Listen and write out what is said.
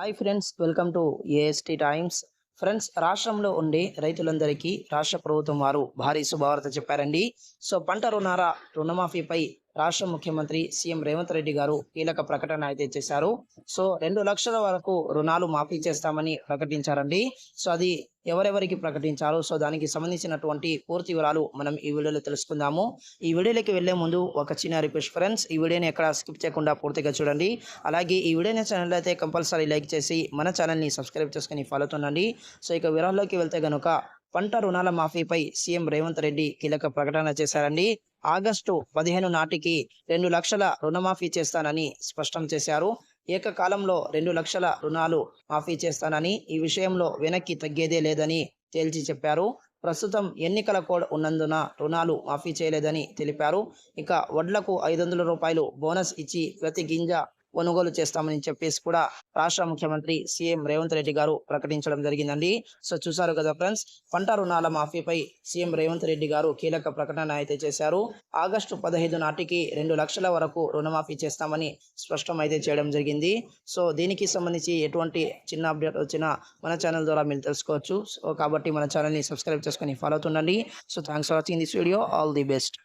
Hi friends welcome to AST times friends రాష్ట్రంలో ఉండే రైతులందరికీ రాష్ట్ర ప్రభుత్వం వారు భారీ శుభవార్త చెప్పారండి. సో పంట రుణార రుణమాఫీపై రాష్ట్ర ముఖ్యమంత్రి సీఎం రేవంత్ రెడ్డి గారు కీలక ప్రకటన అయితే చేశారు. సో రెండు లక్షల వరకు రుణాలు మాఫీ చేస్తామని ప్రకటించారండి. సో అది ఎవరెవరికి ప్రకటించారు సో దానికి సంబంధించినటువంటి పూర్తి వివరాలు మనం ఈ వీడియోలో తెలుసుకుందాము. ఈ వీడియోలోకి వెళ్ళే ముందు ఒక చిన్న రిక్వెస్ట్ ఫ్రెండ్స్ ఈ వీడియోని ఎక్కడ స్కిప్ చేయకుండా పూర్తిగా చూడండి. అలాగే ఈ వీడియోని ఛానల్ అయితే కంపల్సరీ లైక్ చేసి మన ఛానల్ని సబ్స్క్రైబ్ చేసుకుని ఫాలో అవుతుండండి సో ఇక వివరాల్లోకి వెళ్తే కనుక పంట రుణాల మాఫీపై సీఎం రేవంత్ రెడ్డి కీలక ప్రకటన చేశారండి. ఆగస్టు పదిహేను నాటికి రెండు లక్షల రుణమాఫీ చేస్తానని స్పష్టం చేశారు. ఏకకాలంలో రెండు లక్షల రుణాలు మాఫీ చేస్తానని ఈ విషయంలో వెనక్కి తగ్గేదే లేదని తేల్చి చెప్పారు. ప్రస్తుతం ఎన్నికల కోడ్ ఉన్నందున రుణాలు మాఫీ చేయలేదని తెలిపారు. ఇక వడ్లకు ఐదు వందల రూపాయలు బోనస్ ఇచ్చి ప్రతి గింజ కొనుగోలు చేస్తామని చెప్పేసి కూడా రాష్ట్ర ముఖ్యమంత్రి సీఎం రేవంత్ రెడ్డి గారు ప్రకటించడం జరిగిందండి. సో చూసారు కదా ఫ్రెండ్స్ పంట రుణాల మాఫీపై సీఎం రేవంత్ రెడ్డి గారు కీలక ప్రకటన అయితే చేశారు. ఆగస్టు పదహైదు నాటికి రెండు లక్షల వరకు రుణమాఫీ చేస్తామని స్పష్టం అయితే చేయడం జరిగింది. సో దీనికి సంబంధించి ఎటువంటి చిన్న అప్డేట్ వచ్చినా మన ఛానల్ ద్వారా మీరు తెలుసుకోవచ్చు. సో కాబట్టి మన ఛానల్ని సబ్స్క్రైబ్ చేసుకొని follow అవుతుండండి. So thanks for watching this video. All the best.